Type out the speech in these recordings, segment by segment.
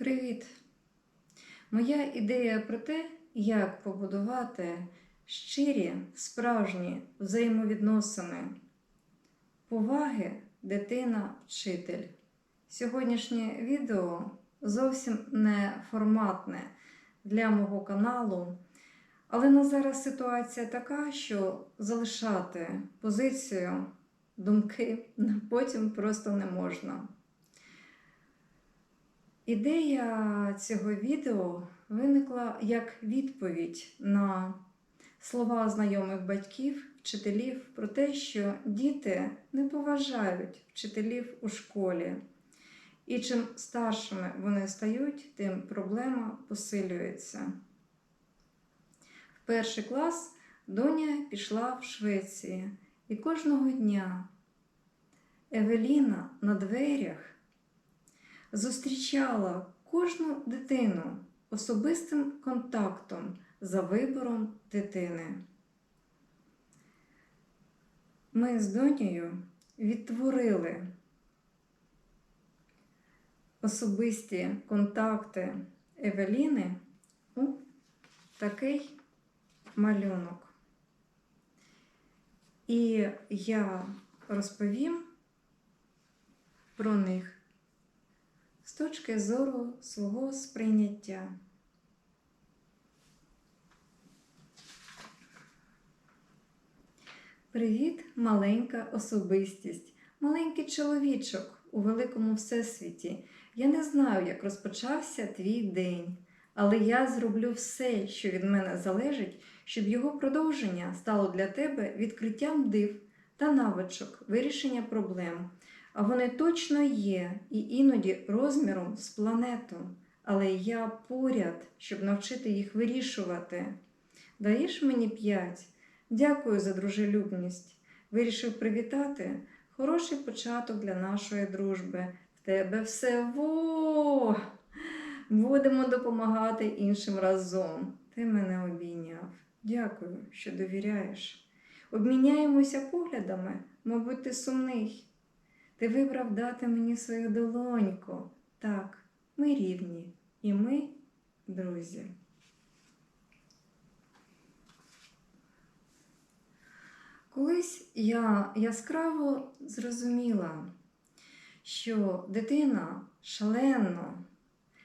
Привіт! Моя ідея про те, як побудувати щирі, справжні взаємовідносини, поваги дитина-вчитель. Сьогоднішнє відео зовсім не форматне для мого каналу, але на зараз ситуація така, що залишати позицію, думки потім просто не можна. Ідея цього відео виникла як відповідь на слова знайомих батьків, вчителів про те, що діти не поважають вчителів у школі. І чим старшими вони стають, тим проблема посилюється. В перший клас доня пішла в Швеції, і кожного дня Евеліна на дверях зустрічала кожну дитину особистим контактом за вибором дитини. Ми з донею відтворили особисті контакти Евеліни у такий малюнок. І я розповім про них точки зору свого сприйняття. Привіт, маленька особистість, маленький чоловічок у великому всесвіті. Я не знаю, як розпочався твій день, але я зроблю все, що від мене залежить, щоб його продовження стало для тебе відкриттям див та навичок вирішення проблем. А вони точно є і іноді розміром з планету. Але я поряд, щоб навчити їх вирішувати. Даєш мені п'ять. Дякую за дружелюбність. Вирішив привітати хороший початок для нашої дружби. В тебе все во. Будемо допомагати іншим разом. Ти мене обійняв. Дякую, що довіряєш. Обміняємося поглядами, мабуть, ти сумний. Ти вибрав дати мені свою долоньку. Так, ми рівні, і ми друзі. Колись я яскраво зрозуміла, що дитина шалено,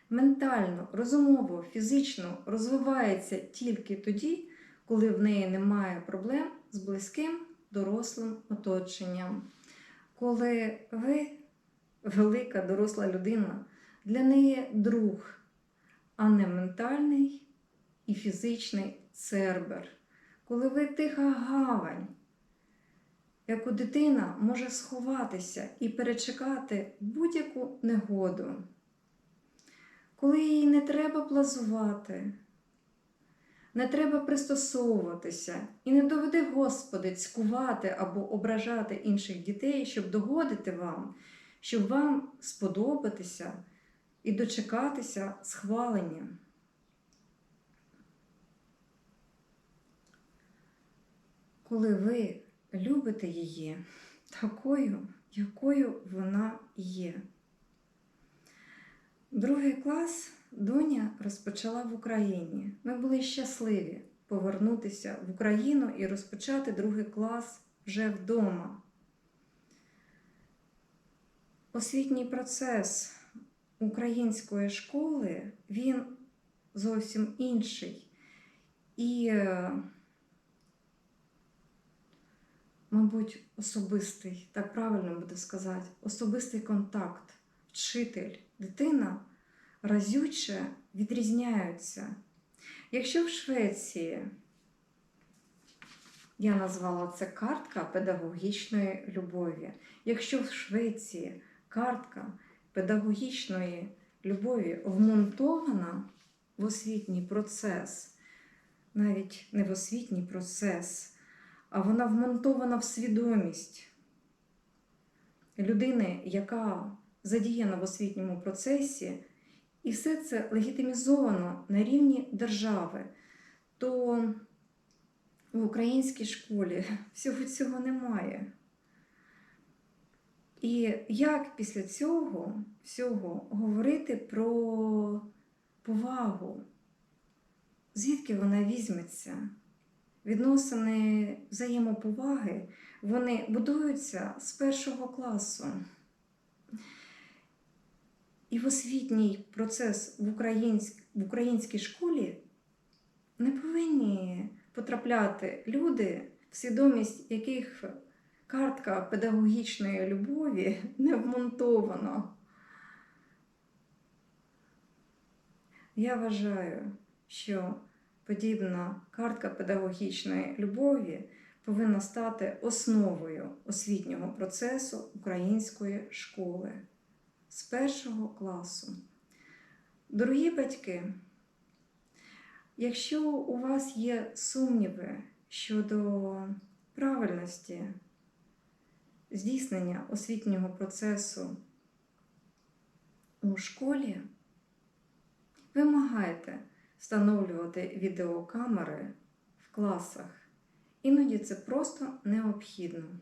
ментально, розумово, фізично розвивається тільки тоді, коли в неї немає проблем з близьким дорослим оточенням. Коли ви, велика доросла людина, для неї друг, а не ментальний і фізичний цербер. Коли ви тиха гавань, яку дитина може сховатися і перечекати будь-яку негоду, коли їй не треба плазувати, не треба пристосовуватися і не доведе Господи цькувати або ображати інших дітей, щоб догодити вам, щоб вам сподобатися і дочекатися схвалення. Коли ви любите її такою, якою вона є. Другий клас доня розпочала в Україні. Ми були щасливі повернутися в Україну і розпочати другий клас вже вдома. Освітній процес української школи він зовсім інший. І, е, мабуть, особистий, так правильно буде сказати, особистий контакт, вчитель, дитина разюче відрізняються. Якщо в Швеції я назвала це картка педагогічної любові, якщо в Швеції картка педагогічної любові вмонтована в освітній процес, навіть не в освітній процес, а вона вмонтована в свідомість людини, яка задіяна в освітньому процесі, і все це легітимізовано на рівні держави, то в українській школі всього цього немає. І як після цього всього говорити про повагу? Звідки вона візьметься? Відносини взаємоповаги вони будуються з першого класу. І в освітній процес в, українськ... в українській школі не повинні потрапляти люди, в свідомість яких картка педагогічної любові не вмонтована. Я вважаю, що подібна картка педагогічної любові повинна стати основою освітнього процесу української школи з першого класу. Дорогі батьки, якщо у вас є сумніви щодо правильності здійснення освітнього процесу у школі, вимагайте встановлювати відеокамери в класах. Іноді це просто необхідно.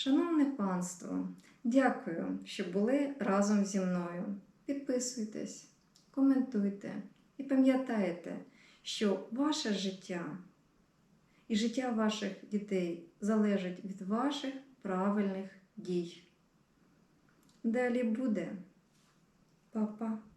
Шановне панство, дякую, що були разом зі мною. Підписуйтесь, коментуйте і пам'ятайте, що ваше життя і життя ваших дітей залежить від ваших правильних дій. Далі буде. Па-па.